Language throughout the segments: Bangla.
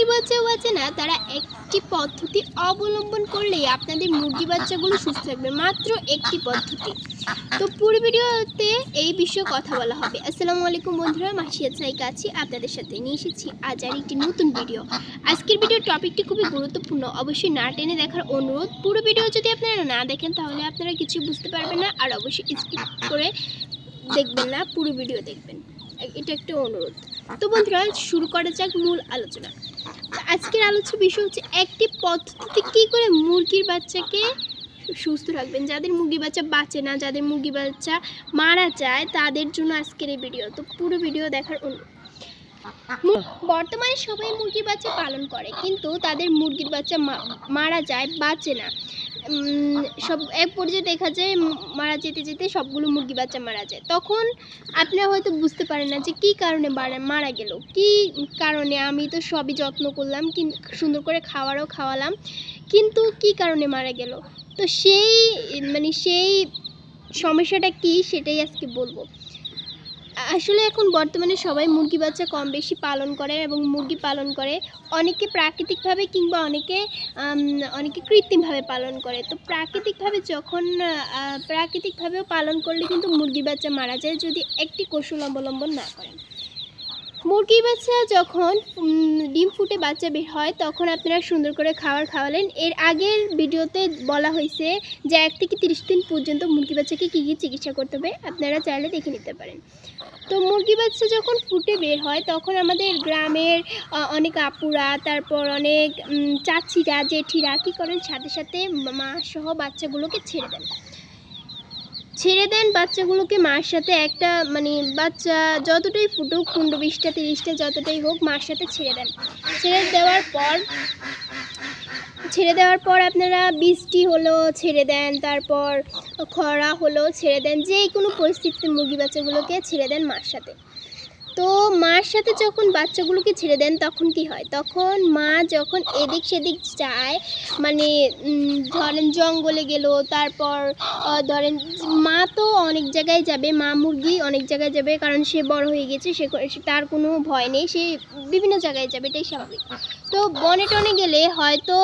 মুরগির বাচ্চাও বাঁচে না, তারা একটি পদ্ধতি অবলম্বন করলেই আপনাদের মুরগি বাচ্চাগুলো সুস্থ থাকবে, মাত্র একটি পদ্ধতি। তো পুরো ভিডিওতে এই বিষয়ে কথা বলা হবে। আসসালামু আলাইকুম বন্ধুরা, মাসিয়া সাইকা আছি আপনাদের সাথে নিয়ে এসেছি আজ আর একটি নতুন ভিডিও। আজকের ভিডিওর টপিকটি খুবই গুরুত্বপূর্ণ, অবশ্যই না টেনে দেখার অনুরোধ। পুরো ভিডিও যদি আপনারা না দেখেন, তাহলে আপনারা কিছু বুঝতে পারবেন না, আর অবশ্যই স্কিপ করে দেখবেন না, পুরো ভিডিও দেখবেন। এটা একটা অনুরোধ। তো বন্ধুরা, শুরু করা যাক মূল আলোচনা। আজকের আলোচ্য বিষয় হচ্ছে, একটি পদ্ধতিতে কী করে মুরগির বাচ্চাকে সুস্থ রাখবেন? যাদের মুরগি বাচ্চা বাঁচে না, যাদের মুরগি বাচ্চা মারা যায়, তাদের জন্য আজকের এই ভিডিও। তো পুরো ভিডিও দেখার অনুরোধ। বর্তমানে সবাই মুরগির বাচ্চা পালন করে, কিন্তু তাদের মুরগির বাচ্চা মারা যায়, বাঁচে না। সব, এক পর্যায়ে দেখা যায় মারা যেতে যেতে সবগুলো মুরগি বাচ্চা মারা যায়। তখন আপনারা হয়তো বুঝতে পারেন না যে কী কারণে মারা- গেল। কি কারণে? আমি তো সবই যত্ন করলাম সুন্দর করে খাওয়ারও খাওয়ালাম, কিন্তু কি কারণে মারা গেল? তো সেই মানে সেই সমস্যাটা কী সেটাই আজকে বলব। আসলে এখন বর্তমানে সবাই মুরগি বাচ্চা কম বেশি পালন করে এবং মুরগি পালন করে। অনেকে প্রাকৃতিকভাবে কিংবা অনেকে অনেকে কৃত্রিমভাবে পালন করে। তো প্রাকৃতিকভাবে যখন প্রাকৃতিকভাবেও পালন করলে কিন্তু মুরগি বাচ্চা মারা যায় যদি একটি কৌশল অবলম্বন না করেন। মুরগি বাচ্চা যখন ডিম ফুটে বাচ্চা বের হয়, তখন আপনারা সুন্দর করে খাবার খাওয়ালেন। এর আগের ভিডিওতে বলা হয়েছে যে এক থেকে তিরিশ দিন পর্যন্ত মুরগি বাচ্চাকে কী কী চিকিৎসা করতে হবে, আপনারা চাইলে দেখে নিতে পারেন। তো মুরগি বাচ্চা যখন ফুটে বের হয়, তখন আমাদের গ্রামের অনেক আপুরা, তারপর অনেক চাচিরা, জেঠিরা কী করেন, সাথে সাথে মা সহ বাচ্চাগুলোকে ছেড়ে দেন। ছেড়ে দেন বাচ্চাগুলোকে মার সাথে একটা মানে বাচ্চা যতটাই ফুটুক পনেরো বিশটা তিরিশটা যতটাই হোক, মার সাথে ছেড়ে দেন। ছেড়ে দেওয়ার পর, ছেড়ে দেওয়ার পর আপনারা বৃষ্টি হলো, ছেড়ে দেন। তারপর খরা হলো, ছেড়ে দেন। যে কোনো পরিস্থিতিতে মুরগি বাচ্চাগুলোকে ছেড়ে দেন মার সাথে। তো মার সাথে যখন বাচ্চাগুলোকে ছেড়ে দেন, তখন কি হয়? তখন মা যখন এদিক সেদিক যায় মানে ধরেন জঙ্গলে গেল, তারপর ধরেন মা তো অনেক জায়গায় যাবে, মা মুরগি অনেক জায়গায় যাবে, কারণ সে বড় হয়ে গেছে, সে তার কোনো ভয় নেই, সে বিভিন্ন জায়গায় যাবে, এটাই স্বাভাবিক। তো বনে টনে গেলে হয়তো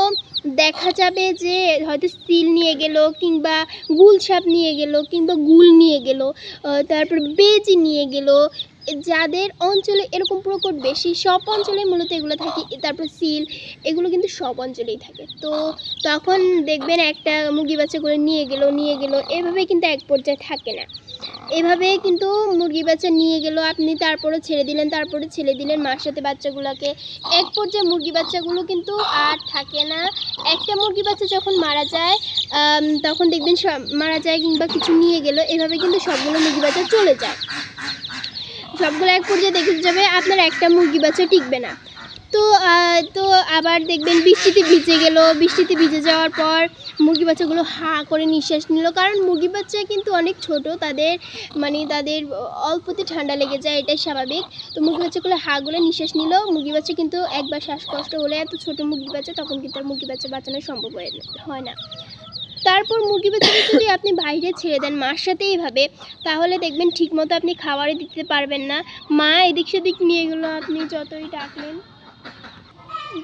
দেখা যাবে যে, হয়তো সিল নিয়ে গেল, কিংবা গুল সাপ নিয়ে গেল, কিংবা গুল নিয়ে গেল তারপর বেজি নিয়ে গেল যাদের অঞ্চলে এরকম প্রকট বেশি, সব অঞ্চলে মূলত এগুলো থাকে। তারপর সিল, এগুলো কিন্তু সব অঞ্চলেই থাকে। তো তখন দেখবেন একটা মুরগি বাচ্চা করে নিয়ে গেল নিয়ে গেল, এভাবে কিন্তু এক পর্যায়ে থাকে না। এভাবে কিন্তু মুরগি বাচ্চা নিয়ে গেল, আপনি তারপরে ছেড়ে দিলেন তারপরে ছেড়ে দিলেন মার সাথে বাচ্চাগুলোকে। এক পর্যায়ে মুরগি বাচ্চাগুলো কিন্তু আর থাকে না। একটা মুরগি বাচ্চা যখন মারা যায় তখন দেখবেন মারা যায় কিংবা কিছু নিয়ে গেল, এভাবে কিন্তু সবগুলো মুরগি বাচ্চা চলে যায়। সবগুলো এক পর্যায়ে দেখে যাবে, আপনার একটা মুরগি বাচ্চা টিকবে না। তো তো আবার দেখবেন বৃষ্টিতে ভিজে গেল, বৃষ্টিতে ভিজে যাওয়ার পর মুরগি বাচ্চাগুলো হা করে নিঃশ্বাস নিল। কারণ মুরগি বাচ্চা কিন্তু অনেক ছোট, তাদের মানে তাদের অল্পতে ঠান্ডা লেগে যায়, এটাই স্বাভাবিক। তো মুরগি বাচ্চাগুলো হা করে নিঃশ্বাস নিল, মুরগি বাচ্চা কিন্তু একবার শ্বাসকষ্ট হলে এত ছোট মুরগি বাচ্চা, তখন কিন্তু আর মুরগি বাচ্চা বাঁচানো সম্ভব হয়ে হয় না। তারপর মুরগি বাচ্চাকে যদি আপনি বাইরে ছেড়ে দেন, মার সাথে এইভাবে তাহলে দেখবেন ঠিকমতো আপনি খাবারে দিতে পারবেন না। মা এদিক সেদিক নিয়ে গেলো, আপনি যতই ডাকলেন।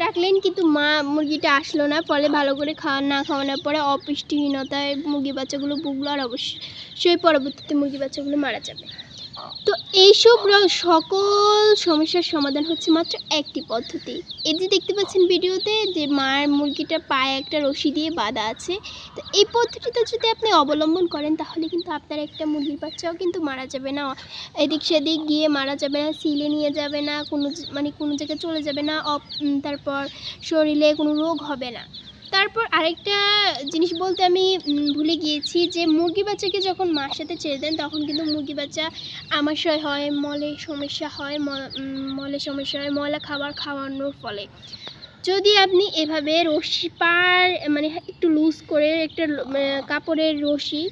ডাকলেন কিন্তু মা মুরগিটা আসলো না, ফলে ভালো করে খাওয়া না খাওয়ানোর পরে অপুষ্টিহীনতায় মুরগি বাচ্চাগুলো ভুগলো আর অবশ্যই পরবর্তীতে মুরগি বাচ্চাগুলো মারা যাবে। তো এইসব সকল সমস্যার সমাধান হচ্ছে মাত্র একটি পদ্ধতি। এই যে দেখতে পাচ্ছেন ভিডিওতে যে মার মুরগিটা পায়ে একটা রশি দিয়ে বাঁধা আছে, তো এই পদ্ধতিটা যদি আপনি অবলম্বন করেন, তাহলে কিন্তু আপনার একটা মুরগির বাচ্চাও কিন্তু মারা যাবে না। এদিক সেদিক গিয়ে মারা যাবে না সিলে নিয়ে যাবে না, কোনো মানে কোনো জায়গায় চলে যাবে না তারপর শরীরে কোনো রোগ হবে না। তারপর আরেকটা জিনিস বলতে আমি ভুলে গিয়েছি যে মুরগি বাচ্চাকে যখন মার সাথে ছেড়ে দেন, তখন কিন্তু মুরগি বাচ্চা আমাশয় হয়, মলে সমস্যা হয় মলে সমস্যা হয়, ময়লা খাবার খাওয়ানোর ফলে। যদি আপনি এভাবে রশি পার মানে একটু লুজ করে একটা কাপড়ের রশি,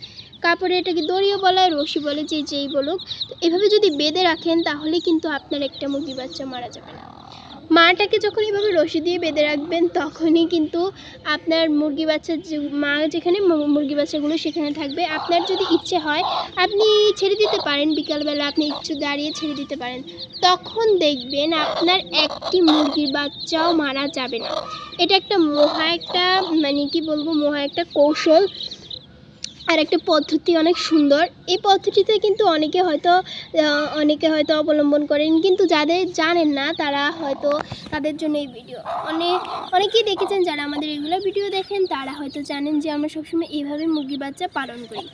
কাপড়ে এটাকে দড়িও বলা, রশি বলে, যে যেই বলুক, তো এভাবে যদি বেঁধে রাখেন, তাহলে কিন্তু আপনার একটা মুরগি বাচ্চা মারা যাবে না। মাটাকে যখন এভাবে রশি দিয়ে বেঁধে রাখবেন, তখনই কিন্তু আপনার মুরগি বাচ্চা যে, মা যেখানে মুরগি বাচ্চাগুলো সেখানে থাকবে। আপনার যদি ইচ্ছে হয়, আপনি ছেড়ে দিতে পারেন। বিকালবেলা আপনি একটু দাঁড়িয়ে ছেড়ে দিতে পারেন। তখন দেখবেন আপনার একটি মুরগির বাচ্চাও মারা যাবে না। এটা একটা মহা একটা মানে কি বলব, মহা একটা কৌশল। আর একটা পদ্ধতি অনেক সুন্দর। এই পদ্ধতিতে কিন্তু অনেকে হয়তো অনেকে হয়তো অবলম্বন করেন, কিন্তু যাদের জানেন না, তারা হয়তো তাদের জন্য এই ভিডিও অনেক অনেকেই দেখেছেন যারা আমাদের এগুলো ভিডিও দেখেন, তারা হয়তো জানেন যে আমরা সবসময় এইভাবে মুরগি বাচ্চা পালন করি।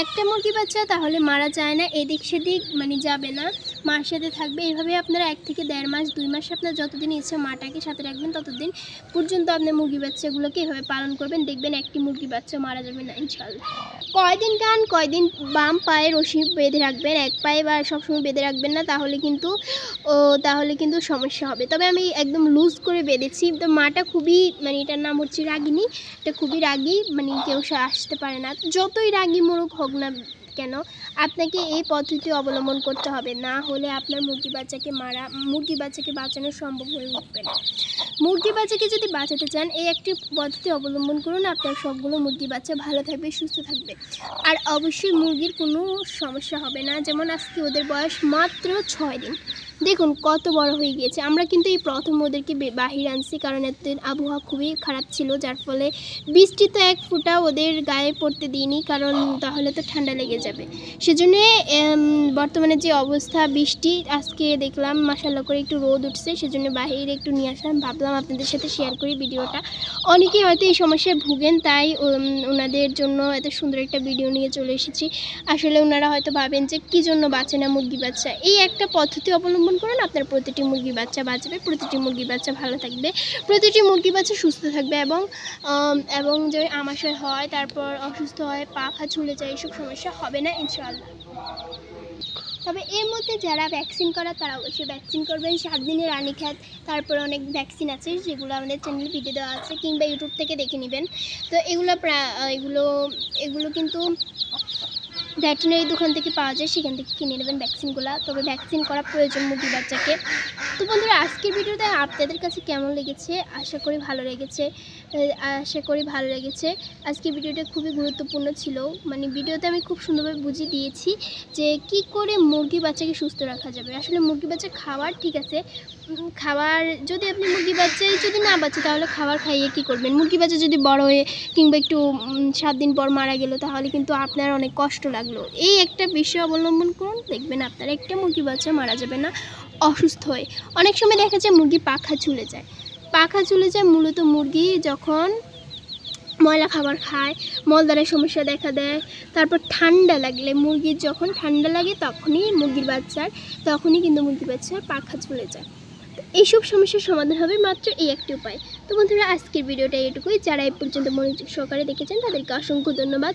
একটা মুরগি বাচ্চা তাহলে মারা যায় না, এদিক সেদিক মানে যাবে না। মার সাথে থাকবে। এইভাবে আপনারা এক থেকে দেড় মাস, দুই মাস আপনার যতদিন ইচ্ছা মাটাকে সাথে রাখবেন, ততদিন পর্যন্ত আপনার মুরগি বাচ্চাগুলোকে এভাবে পালন করবেন। দেখবেন একটি মুরগি বাচ্চা মারা যাবে না ইনশাল্লাহ কয়দিন গান কয়দিন বাম পায়ে রশি বেঁধে রাখবেন, এক পায়ে বা সবসময় বেঁধে রাখবেন না, তাহলে কিন্তু, ও, তাহলে কিন্তু সমস্যা হবে। তবে আমি একদম লুজ করে বেঁধেছি। তো মাটা খুবই মানে এটার নাম হচ্ছে রাগিনী। এটা খুবই রাগী মানে কেউ আসতে পারে না। যতই রাগী মোরগ হোক না কেন? আপনাকে এই পদ্ধতি অবলম্বন করতে হবে। না হলে আপনার মুরগি বাচ্চাকে মারা, মুরগি বাচ্চাকে বাঁচানো সম্ভব হয়ে উঠবে না। মুরগি বাচ্চাকে যদি বাঁচাতে চান, এই একটি পদ্ধতি অবলম্বন করুন। আপনার সবগুলো মুরগি বাচ্চা ভালো থাকবে, সুস্থ থাকবে। আর অবশ্যই মুরগির কোনো সমস্যা হবে না। যেমন আজকে ওদের বয়স মাত্র ছয় দিন। দেখুন কত বড় হয়ে গিয়েছে। আমরা কিন্তু এই প্রথম ওদেরকে বাহির আনছি কারণ এদের আবহাওয়া খুবই খারাপ ছিল, যার ফলে বৃষ্টি তো এক ফোঁটা ওদের গায়ে পড়তে দিইনি। কারণ তাহলে তো ঠান্ডা লেগে যাবে। সেজন্যে বর্তমানে যে অবস্থা, বৃষ্টি, আজকে দেখলাম মাসাল্লা করে একটু রোদ উঠছে, সেজন্য বাহিরে একটু নিয়ে আসলাম। ভাবলাম আপনাদের সাথে শেয়ার করি ভিডিওটা। অনেকেই হয়তো এই সমস্যায় ভুগেন, তাই ওনাদের জন্য এত সুন্দর একটা ভিডিও নিয়ে চলে এসেছি। আসলে ওনারা হয়তো ভাবেন যে, কী জন্য বাঁচে না মুরগি বাচ্চা? এই একটা পদ্ধতি অবলম্বন করুন, আপনার প্রতিটি মুরগি বাচ্চা বাঁচবে, প্রতিটি মুরগি বাচ্চা ভালো থাকবে, প্রতিটি মুরগি বাচ্চা সুস্থ থাকবে এবং এবং যে আমাশয় হয়, তারপর অসুস্থ হয় পাখা ঝুলে যায়, এসব সমস্যা হবে না, ইনশাআল্লাহ। তবে এর মধ্যে যারা ভ্যাকসিন করা, তারা অবশ্যই ভ্যাকসিন করবেন। সাত দিনের রানীখ্যাত তারপরে অনেক ভ্যাকসিন আছে, যেগুলো আমাদের চ্যানেলে ভিডিও দেওয়া আছে, কিংবা ইউটিউব থেকে দেখে নেবেন। তো এগুলো এগুলো এগুলো কিন্তু ভ্যাটেনারি দোকান থেকে পাওয়া যায়, সেখান থেকে কিনে নেবেন ভ্যাকসিনগুলো তবে ভ্যাকসিন করা প্রয়োজন মুরগি বাচ্চাকে। তো বন্ধুরা, আজকের ভিডিওটা আপনাদের কাছে কেমন লেগেছে? আশা করি ভালো লেগেছে। আশা করি ভালো লেগেছে। আজকের ভিডিওটা খুবই গুরুত্বপূর্ণ ছিল। মানে ভিডিওতে আমি খুব সুন্দরভাবে বুঝিয়ে দিয়েছি যে কি করে মুরগি বাচ্চাকে সুস্থ রাখা যাবে। আসলে মুরগি বাচ্চা খাবার ঠিক আছে। খাবার যদি আপনি মুরগি বাচ্চাই যদি না বাঁচে, তাহলে খাবার খাইয়ে কি করবেন? মুরগি বাচ্চা যদি বড় হয়ে কিংবা একটু সাত দিন পর মারা গেল, তাহলে কিন্তু আপনার অনেক কষ্ট লাগল। এই একটা বিষয় অবলম্বন করুন, দেখবেন আপনার একটা মুরগি বাচ্চা মারা যাবে না, অসুস্থ হয়ে। অনেক সময় দেখা যায় মুরগি পাখা চুলে যায়। পাখা চুলে যায় মূলত মুরগি যখন ময়লা খাবার খায় মলদারের সমস্যা দেখা দেয়, তারপর ঠান্ডা লাগলে মুরগির যখন ঠান্ডা লাগে তখনই মুরগির বাচ্চার, তখনই কিন্তু মুরগির বাচ্চার পাখা চলে যায়। এইসব সমস্যার সমাধান হবে মাত্র এই একটি উপায়। তো বন্ধুরা, আজকের ভিডিওটা এটুকুই যারা এই পর্যন্ত মনোযোগ সহকারে দেখেছেন, তাদেরকে অসংখ্য ধন্যবাদ।